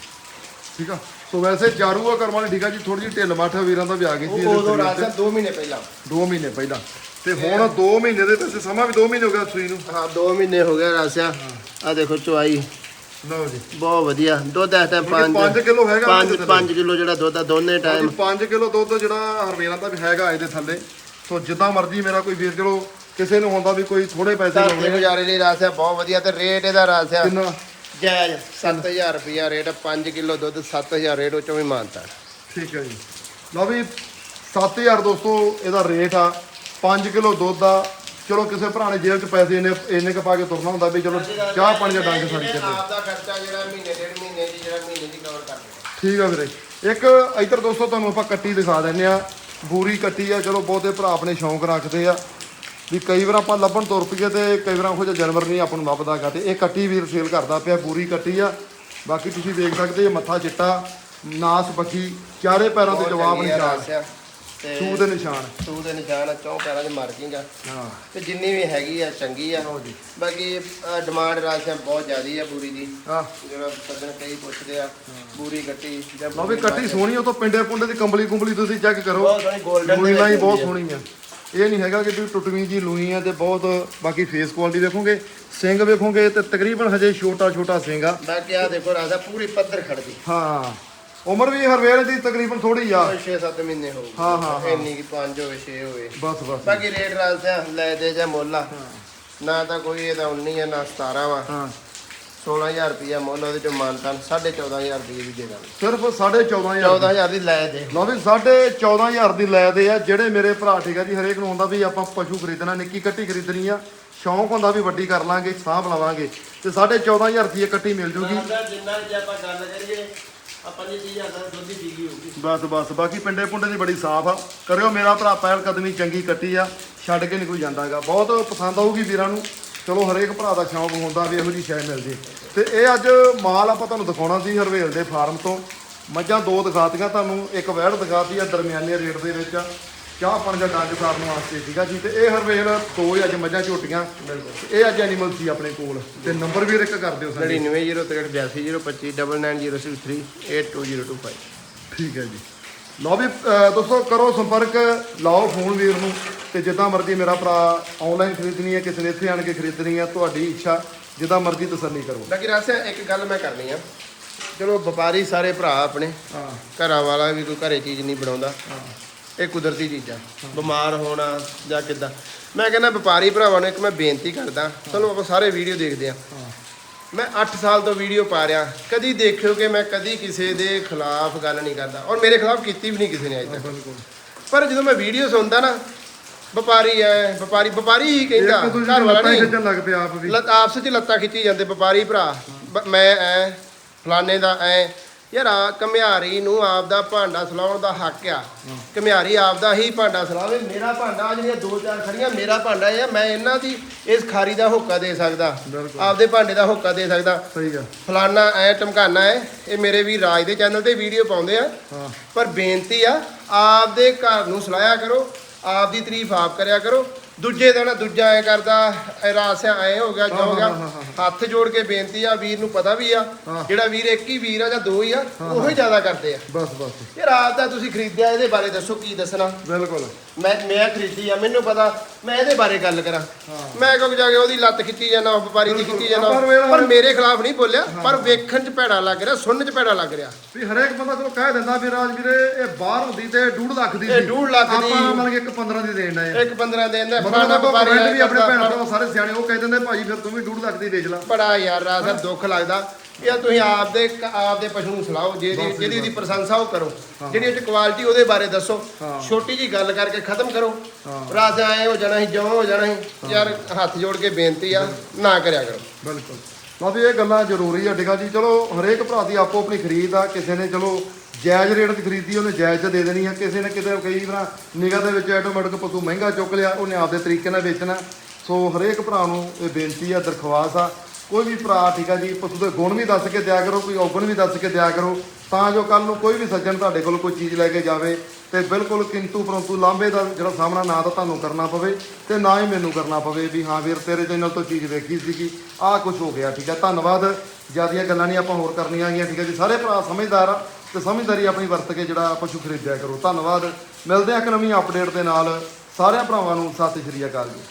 ਠੀਕ ਆ? ਸੋ ਵੈਸੇ ਚਾਰੂ ਆ ਕਰਮਾਂ ਠੀਕ ਆ ਜੀ ਥੋੜੀ ਜਿਹੀ ਢਿੱਲ ਮੱਠ ਵੀਰਾਂ ਦਾ ਵੀ ਆ ਗਈ ਸੀ ਉਹ ਉਦੋਂ ਰਾਜਾ 2 ਮਹੀਨੇ ਪਹਿਲਾਂ। 2 ਮਹੀਨੇ ਪਹਿਲਾਂ। ਤੇ ਹੁਣ 2 ਮਹੀਨੇ ਦੇ ਵਿੱਚ ਸਮਾਂ ਵੀ 2 ਮਹੀਨੇ ਹੋ ਗਿਆ ਸੂਈ ਨੂੰ। ਹਾਂ 2 ਮਹੀਨੇ ਹੋ ਗਏ ਰਾਸਿਆ। ਆ ਦੇਖੋ ਚਵਾਈ ਲਓ ਜੀ। ਬਹੁਤ ਵਧੀਆ। ਦੁੱਧ ਇਸ ਟਾਈਮ 5 5 ਕਿਲੋ ਹੈਗਾ 5 5 ਕਿਲੋ ਜਿਹੜਾ ਦੁੱਧ ਆ ਦੋਨੇ ਟਾਈਮ 5 ਕਿਲੋ ਦੁੱਧ ਜਿਹੜਾ ਹਰਵੇਲਾਂ ਦਾ ਵੀ ਹੈਗਾ ਇਹਦੇ ਥੱਲੇ। ਸੋ ਜਿੱਦਾਂ ਮਰਜ਼ੀ ਮੇਰਾ ਕੋਈ ਵੀਰ ਚਲੋ ਕਿਸੇ ਨੂੰ ਹੁੰਦਾ ਵੀ ਕੋਈ ਥੋੜੇ ਪੈਸੇ ਲਾਉਣੇ ਗੁਜ਼ਾਰੇ ਲਈ ਰਾਸਿਆ ਬਹੁਤ ਵਧੀਆ ਤੇ ਰੇਟ ਇਹਦਾ ਰਾਸਿਆ। ਕਿੰਨਾ? ਜਾਇਜ਼ 7000 ਰੁਪਿਆ ਰੇਟ 5 ਕਿਲੋ ਦੁੱਧ 7000 ਰੇਟ ਉਹ ਚੋਂ ਵੀ ਮਾਨਤਾ ਠੀਕ ਹੈ ਜੀ। ਲਓ ਵੀ 7000 ਦੋਸਤੋ ਇਹਦਾ ਰੇਟ ਆ। 5 ਕਿਲੋ ਦੁੱਧ ਆ। ਚਲੋ ਕਿਸੇ ਭਰਾ ਨੇ ਜੇਬ 'ਚ ਪੈਸੇ ਇੰਨੇ ਇੰਨੇ ਕ ਪਾ ਕੇ ਤੁਰਨਾ ਹੁੰਦਾ ਵੀ ਚਲੋ ਚਾਹ ਪਾਣੀ ਦਾ ਡੰਗ ਸਾਡੀ ਚੱਲੇ। ਆਪ ਦਾ ਖਰਚਾ ਜਿਹੜਾ ਮਹੀਨੇ ਡੇਢ ਮਹੀਨੇ ਦੀ ਜਿਹੜਾ ਮਹੀਨੇ ਦੀ ਕਵਰ ਕਰ ਠੀਕ ਆ ਵੀਰੇ। ਇੱਕ ਇੱਧਰ ਦੋਸਤੋ ਤੁਹਾਨੂੰ ਆਪਾਂ ਕੱਟੀ ਦਿਖਾ ਦਿੰਨੇ ਆ ਬੂਰੀ ਕੱਟੀ ਆ। ਚਲੋ ਬਹੁਤੇ ਭਰਾ ਆਪਣੇ ਸ਼ੌਂਕ ਰੱਖਦੇ ਆ। ਵੀ ਕਈ ਵਾਰ ਆਪਾਂ ਲੱਭਣ ਤੁਰ ਪਈਏ ਤੇ ਕਈ ਵਾਰ ਉਹ ਜਿਹਾ ਜਾਨਵਰ ਨਹੀਂ ਆਪਾਂ ਨੂੰ ਲੱਭਦਾਗਾ ਤੇ ਇਹ ਕੱਟੀ ਵੀਰ ਸੇਲ ਕਰਦਾ ਪਿਆ ਬੂਰੀ ਕੱਟੀ ਆ। ਬਾਕੀ ਤੁਸੀਂ ਦੇਖ ਸਕਦੇ ਜੇ ਮੱਥਾ ਚਿੱਟਾ ਨਾਸ ਬੱਕੀ ਚਾਰੇ ਪੈਰਾਂ ਤੇ ਜਵਾਬ ਨਿਸ਼ਾਨ। ਤੇ ਸੂ ਦੇ ਨਿਸ਼ਾਨ। ਸੂ ਦੇ ਨਿਸ਼ਾਨ ਆ, ਚੌਂ ਪੈਰਾਂ 'ਚ ਮਰ ਜੀਗਾ ਹਾਂ। ਤੇ ਜਿੰਨੀ ਵੀ ਹੈਗੀ ਆ ਚੰਗੀ ਆ। ਬਾਕੀ ਡਿਮਾਂਡ ਰਾਸ਼ਾ ਬਹੁਤ ਜ਼ਿਆਦੀ ਆ ਬੂਰੀ ਦੀ। ਆ ਜਿਹੜਾ ਸੱਜਣ ਕਈ ਪੁੱਛਦੇ ਆ ਬੂਰੀ ਗੱਟੀ ਜਾਂ ਲਓ ਵੀ ਕੱਟੀ ਸੋਹਣੀ ਉਹ ਤੋਂ ਪਿੰਡੇ ਪੁੰਡੇ ਦੀ ਕੰਬਲੀ ਕੁੰਬਲੀ ਤੁਸੀਂ ਚੈੱਕ ਕਰੋ। ਬਹੁਤ ਸੋਹਣੀ ਦੇ ਲਾਈ ਵਿੱਚ ਬਹੁਤ ਸੋਹਣੀ ਆ। ਇਹ ਨਹੀਂ ਹੈਗਾ ਕਿ ਤੁਸੀਂ ਟੁੱਟਵੀਂ ਜੀ ਲੂਈ ਆ ਤੇ ਬਹੁਤ ਬਾਕੀ ਫੇਸ ਕੁਆਲਿਟੀ ਦੇਖੋਗੇ ਸਿੰਘ ਵੇਖੋਗੇ ਤੇ ਤਕਰੀਬਨ ਹਜੇ ਛੋਟਾ ਛੋਟਾ ਸਿੰਘ ਆ। ਬਾਕੀ ਆ ਦੇਖੋ ਰਾਜਾ ਪੂਰੀ ਪੱਧਰ ਖੜਦੀ ਹਾਂ ਉਮਰ ਵੀ ਹਰਵੇਲ ਦੀ ਤਕਰੀਬਨ ਥੋੜੀ ਆ। 6-7 ਮਹੀਨੇ ਹੋ ਗਏ। ਹਾਂ, ਹਾਂ। ਇੰਨੀ ਕੀ 5 ਹੋਵੇ 6 ਹੋਵੇ। ਬਸ ਬਸ। ਬਾਕੀ ਰੇਟ ਰਾਜਾ ਲੈ ਦੇ ਜਾਂ ਮੁੱਲ ਨਾ ਤਾਂ ਕੋਈ ਇਹਦਾ 19 ਆ ਨਾ 17 ਵਾ। ਹਾਂ। 16000 ਰੁਪਇਆ ਮੁੱਲ ਉਹਦੇ ਚੋਂ ਮਾਨਤਾਨ 14500 ਰੁਪਏ ਦੀ ਦੇ ਦਾਂਗੇ। ਸਿਰਫ 14500 14000 ਦੀ। ਲੈ ਦੇ। ਲਓ ਵੀ 14500 ਦੀ ਲੈ ਦੇ ਆ ਜਿਹੜੇ ਮੇਰੇ ਭਰਾ ਠੀਕ ਆ ਜੀ ਹਰੇਕ ਨੂੰ ਹੁੰਦਾ ਵੀ ਆਪਾਂ ਪਸ਼ੂ ਖਰੀਦਣਾ ਨਿੱਕੀ ਕੱਟੀ ਖਰੀਦਣੀ ਆ ਸ਼ੌਂਕ ਹੁੰਦਾ ਵੀ ਵੱਡੀ ਕਰ ਲਾਂਗੇ ਸਾਂਭ ਲਵਾਂਗੇ। ਤੇ 14500 ਦੀ ਇਹ ਕੱਟੀ ਮਿਲ ਜੂਗੀ। ਜਿੰਨਾ ਜੇ ਆਪਾਂ ਗੱਲ ਕਰੀਏ ਆਪਾਂ ਜੀ 30000 ਦਾ ਦੁੱਧ ਦੀ ਪੀਗੀ ਹੋਊਗੀ। ਬਸ ਬਸ ਬਾਕੀ ਪਿੰਡੇ ਪੁੰਡੇ ਦੀ ਬੜੀ ਸਾਫ਼ ਆ। ਕਰਿਓ ਮੇਰਾ ਭਰਾ ਪਹਿਲ ਕਦਮੀ ਚੰਗੀ ਕੱਟੀ ਆ ਛੱਡ ਕੇ ਨਹੀਂ ਕੋਈ ਜਾਂਦਾਗਾ ਬਹੁਤ ਪਸੰਦ ਆਊਗੀ ਵੀਰਾਂ ਨੂੰ। ਚਲੋ ਹਰੇਕ ਭਰਾ ਦਾ ਸ਼ੌਂਕ ਹੁੰਦਾ ਵੀ ਇਹੋ ਜੀ ਸ਼ੈ ਮਿਲ ਜੇ। ਤੇ ਇਹ ਅੱਜ ਮਾਲ ਆਪਾਂ ਤੁਹਾਨੂੰ ਦਿਖਾਉਣਾ ਸੀ ਹਰਵੇਲ ਦੇ ਫਾਰਮ ਤੋਂ। ਮੱਝਾਂ ਦੋ ਦਿਖਾਤੀਆਂ ਤੁਹਾਨੂੰ ਇੱਕ ਵਹਿੜ ਦਿਖਾਤੀ ਆ ਦਰਮਿਆਨੇ ਰੇਟ ਦੇ ਵਿੱਚ। ਚਾਹ ਪਾਣੀ ਦਾ ਡੰਗ ਸਾਰਨ ਵਾਸਤੇ ਸੀਗਾ ਜੀ। ਤੇ ਇਹ ਹਰਵੇਲ ਦੋ ਹੀ ਅੱਜ ਮੱਝਾਂ ਝੋਟੀਆਂ। ਇਹ ਅੱਜ ਐਨੀਮਲ ਸੀ ਆਪਣੇ ਕੋਲ। ਤੇ ਨੰਬਰ ਵੀ ਇੱਕ ਕਰ ਦਿਓ ਸਾਡੇ 9903820903820225 ਠੀਕ ਹੈ ਜੀ। ਲਓ ਵੀ ਦੋਸਤੋ ਕਰੋ ਸੰਪਰਕ ਲਾਓ ਫੋਨ ਵੀਰ ਨੂੰ ਤੇ ਜਿੱਦਾਂ ਮਰਜ਼ੀ ਮੇਰਾ ਭਰਾ ਆਨਲਾਈਨ ਖਰੀਦਣੀ ਹੈ ਕਿਸੇ ਨੇ ਇੱਥੇ ਆਣ ਕੇ ਖਰੀਦਣੀ ਹੈ ਤੁਹਾਡੀ ਇੱਛਾ ਜਿੱਦਾਂ ਮਰਜ਼ੀ ਤਸੱਲੀ ਕਰੋ। ਬਾਕੀ ਰਾਸਿਆ ਇੱਕ ਗੱਲ ਮੈਂ ਕਰਨੀ ਆ। ਚਲੋ ਵਪਾਰੀ ਸਾਰੇ ਭਰਾ ਆਪਣੇ ਹਾਂ। ਘਰਾਂ ਵਾਲਾ ਵੀ ਕੋਈ ਘਰੇ ਚੀਜ਼ ਨਹੀਂ ਬਣਾਉਂਦਾ। ਇਹ ਕੁਦਰਤੀ ਚੀਜ਼ਾਂ ਬਿਮਾਰ ਹੋਣਾ ਜਾਂ ਕਿੱਦਾਂ। ਮੈਂ ਕਹਿੰਦਾ ਵਪਾਰੀ ਭਰਾਵਾਂ ਨੂੰ ਇੱਕ ਮੈਂ ਬੇਨਤੀ ਕਰਦਾ ਚਲੋ ਆਪਾਂ ਸਾਰੇ ਵੀਡੀਓ ਦੇਖਦੇ ਆ ਮੈਂ 8 ਸਾਲ ਤੋਂ ਵੀਡੀਓ ਪਾ ਰਿਹਾ। ਕਦੀ ਦੇਖਿਓ ਕਿ ਮੈਂ ਕਦੀ ਕਿਸੇ ਦੇ ਖਿਲਾਫ ਗੱਲ ਨਹੀਂ ਕਰਦਾ। ਔਰ ਮੇਰੇ ਖਿਲਾਫ ਕੀਤੀ ਵੀ ਨਹੀਂ ਕਿਸੇ ਨੇ ਅਜੇ ਤੱਕ। ਪਰ ਜਦੋਂ ਮੈਂ ਵੀਡੀਓ ਸੁਣਦਾ ਨਾ ਵਪਾਰੀ ਐ ਵਪਾਰੀ ਵਪਾਰੀ ਹੀ ਕਹਿੰਦਾ ਘਰ ਵਾਲਾ ਨਹੀਂ। ਖਿੱਚਣ ਲੱਗ ਪਿਆ ਆਪ ਵੀ। ਲੱਤ ਆਪਸ ਵਿੱਚ ਲੱਤਾਂ ਖਿੱਚੀ ਜਾਂਦੇ ਵਪਾਰੀ ਭਰਾ। ਮੈਂ ਐ ਫਲਾਣੇ ਦਾ ਐ ਯਾਰ ਆ ਕਮਿਆਰੀ ਨੂੰ ਆਪ ਦਾ ਭਾਂਡਾ ਸਲਾਉਣ ਦਾ ਹੱਕ ਆ। ਕਮਿਆਰੀ ਆਪ ਦਾ ਹੀ ਭਾਂਡਾ ਸਲਾਵੇ ਮੇਰਾ ਭਾਂਡਾ ਆਹ ਜਿਹੜੀਆਂ ਦੋ ਚਾਰ ਖੜੀਆਂ ਮੇਰਾ ਭਾਂਡਾ ਆ ਮੈਂ ਇਹਨਾਂ ਦੀ ਇਸ ਖਾਰੀ ਦਾ ਹੋਕਾ ਦੇ ਸਕਦਾ। ਆਪਦੇ ਭਾਂਡੇ ਦਾ ਹੋਕਾ ਦੇ ਸਕਦਾ। ਸਹੀ ਆ ਫਲਾਨਾ ਐ ਟਮਕਾਨਾ ਐ ਇਹ ਮੇਰੇ ਵੀ ਰਾਜ ਦੇ ਚੈਨਲ ਤੇ ਵੀਡੀਓ ਪਾਉਂਦੇ ਆ। ਪਰ ਬੇਨਤੀ ਆ ਆਪਦੇ ਘਰ ਨੂੰ ਸਲਾਹਿਆ ਕਰੋ ਆਪਦੀ ਤਾਰੀਫ ਆਪ ਕਰਿਆ ਕਰੋ। ਦੂਜੇ ਦਿਨ ਦੂਜਾ ਐ ਕਰਦਾ ਰਾਸਿਆ ਐ ਹੋ ਗਿਆ ਜੋ ਹੋ ਗਿਆ। ਹੱਥ ਜੋੜ ਕੇ ਬੇਨਤੀ ਆ ਵੀਰ ਨੂੰ ਪਤਾ ਵੀ ਆ। ਜਿਹੜਾ ਵੀਰ ਇੱਕ ਹੀ ਵੀਰ ਆ ਜਾਂ ਦੋ ਹੀ ਆ ਉਹੋ ਹੀ ਜ਼ਿਆਦਾ ਕਰਦੇ ਆ। ਬਸ ਬਸ। ਯਾਰ ਆਪ ਦਾ ਤੁਸੀਂ ਖਰੀਦਿਆ ਇਹਦੇ ਬਾਰੇ ਦੱਸੋ ਕੀ ਦੱਸਣਾ? ਬਿਲਕੁਲ। ਮੈਂ ਮੈਂ ਖਰੀਦੀ ਆ ਮੈਨੂੰ ਪਤਾ ਮੈਂ ਇਹਦੇ ਬਾਰੇ ਗੱਲ ਕਰਾਂ। ਮੈਂ ਕਿਉਂਕਿ ਜਾ ਕੇ ਉਹਦੀ ਲੱਤ ਖਿੱਚੀ ਉਹ ਵਪਾਰੀ ਦੀ ਖਿੱਚੀ ਜਾਣਾ ਪਰ ਮੇਰੇ ਖਿਲਾਫ ਨਹੀਂ ਬੋਲਿਆ ਪਰ ਵੇਖਣ 'ਚ ਭੈੜਾ ਲੱਗ ਰਿਹਾ ਸੁਣਨ 'ਚ ਭੈੜਾ ਲੱਗ ਰਿਹਾ। ਵੀ ਹਰੇਕ ਬੰਦਾ ਚਲੋ ਕਹਿ ਦਿੰਦਾ ਵੀ ਰਾਜ ਵੀਰੇ ਇਹ ਬਾਹਰ ਹੁੰਦੀ ਤੇ 2.5 ਲੱਖ ਦੀ ਇਹ ਡੂਢ ਲੱਖ ਦੀ। ਆਪਾਂ ਮੰਨ ਕੇ ਇੱਕ 15 ਦੀ ਦੇਣ ਦਾ ਇੱਕ 15 ਦਿਨ ਦਾ ਮਤਲਬ ਫਲਾਣਾ ਵਪਾਰੀ ਵੀ ਆਪਣੇ ਭੈਣ ਭਰਾ ਸਾਰੇ ਸਿਆਣੇ ਉਹ ਕਹਿ ਦਿੰਦੇ ਭਾਈ ਫਿਰ ਤੂੰ ਵੀ 2.5 ਲੱਖ ਦੀ ਵੇਚ ਲਾ। ਬੜਾ ਯਾਰ ਰਾਸਾ ਦੁੱਖ ਲੱਗਦਾ। ਯਾਰ ਤੁਸੀਂ ਆਪਦੇ ਆਪਦੇ ਪਸ਼ੂ ਨੂੰ ਸਲਾਓ ਜਿਹਦੀ ਬਸ, ਜਿਹਦੀ ਦੀ ਪ੍ਰਸ਼ੰਸਾ ਉਹ ਕਰੋ। ਜਿਹੜੀ ਚ ਕੁਆਲਿਟੀ ਉਹਦੇ ਬਾਰੇ ਦੱਸੋ। ਹਾਂ। ਛੋਟੀ ਜੀ ਗੱਲ ਕਰਕੇ ਖਤਮ ਕਰੋ। ਹਾਂ। ਰਾਸਾ ਐ ਹੋ ਜਾਣਾ ਸੀ ਜਿਉਂ ਹੋ ਜਾਣਾ ਸੀ। ਯਾਰ ਹੱਥ ਜੋੜ ਕੇ ਬੇਨਤੀ ਆ ਨਾ ਕਰਿਆ ਕਰੋ। ਬਿਲਕੁਲ। ਬਾਬੀ ਇਹ ਗੱਲਾਂ ਜ਼ਰੂਰੀ ਆ ਡਿਗਾ ਜੀ। ਚਲੋ ਹਰੇਕ ਭਰਾ ਦੀ ਆਪੋ ਆਪਣੀ ਖਰੀਦ ਆ। ਕਿਸੇ ਨੇ ਚਲੋ ਜਾਇਜ਼ ਰੇਟ 'ਚ ਖਰੀਦੀ ਉਹਨੇ ਜਾਇਜ਼ 'ਚ ਦੇ ਦੇਣੀ ਆ। ਕਿਸੇ ਨੇ ਕਿਤੇ ਕਈ ਵਾਰ ਨਿਗਾਹ ਦੇ ਵਿੱਚ ਆਟੋਮੈਟਿਕ ਪਸ਼ੂ ਮਹਿੰਗਾ ਚੁੱਕ ਲਿਆ ਉਹਨੇ ਆਪਦੇ ਤਰੀਕੇ ਨਾਲ ਵੇਚਣਾ। ਸੋ ਹਰੇਕ ਭਰਾ ਨੂੰ ਇਹ ਬੇਨਤੀ ਆ, ਦਰਖਵਾਸ ਆ। ਕੋਈ ਵੀ ਭਰਾ, ਠੀਕ ਆ ਜੀ, ਪਸ਼ੂ ਦੇ ਗੁਣ ਵੀ ਦੱਸ ਕੇ ਦਿਆ ਕਰੋ, ਕੋਈ ਔਗਣ ਵੀ ਦੱਸ ਕੇ ਦਿਆ ਕਰੋ। ਤਾਂ ਜੋ ਕੱਲ ਨੂੰ ਕੋਈ ਵੀ ਸੱਜਣ ਤੁਹਾਡੇ ਕੋਲ ਕੋਈ ਚੀਜ਼ ਲੈ ਕੇ ਜਾਵੇ ਤੇ ਬਿਲਕੁਲ ਕਿੰਤੂ ਪਰੰਤੂ ਲਾਂਭੇ ਦਾ ਜਿਹੜਾ ਸਾਹਮਣਾ ਨਾ ਤਾਂ ਤੁਹਾਨੂੰ ਕਰਨਾ ਪਵੇ ਤੇ ਨਾ ਹੀ ਮੈਨੂੰ ਕਰਨਾ ਪਵੇ ਵੀ ਹਾਂ ਵੀਰ, ਤੇਰੇ ਚੈਨਲ ਤੋਂ ਚੀਜ਼ ਵੇਖੀ ਸੀਗੀ, ਆਹ ਕੁਝ ਹੋ ਗਿਆ, ਠੀਕ ਆ। ਧੰਨਵਾਦ। ਜਿਆਦੀਆਂ ਗੱਲਾਂ ਨਹੀਂ ਆਪਾਂ ਹੋਰ ਕਰਨੀਆਂ ਹੈਗੀਆਂ, ਠੀਕ ਆ ਜੀ। ਸਾਰੇ ਭਰਾ ਸਮਝਦਾਰ ਆ ਤੇ ਸਮਝਦਾਰੀ ਆਪਣੀ ਵਰਤ ਕੇ ਜਿਹੜਾ ਪਸ਼ੂ ਖਰੀਦਿਆ ਕਰੋ। ਧੰਨਵਾਦ। ਮਿਲਦੇ ਆ ਇੱਕ ਨਵੀਂ ਅਪਡੇਟ ਦੇ ਨਾਲ। ਸਾਰਿਆਂ ਭਰਾਵਾਂ ਨੂੰ ਸਤਿ ਸ਼੍ਰੀ ਅਕਾਲ ਜੀ।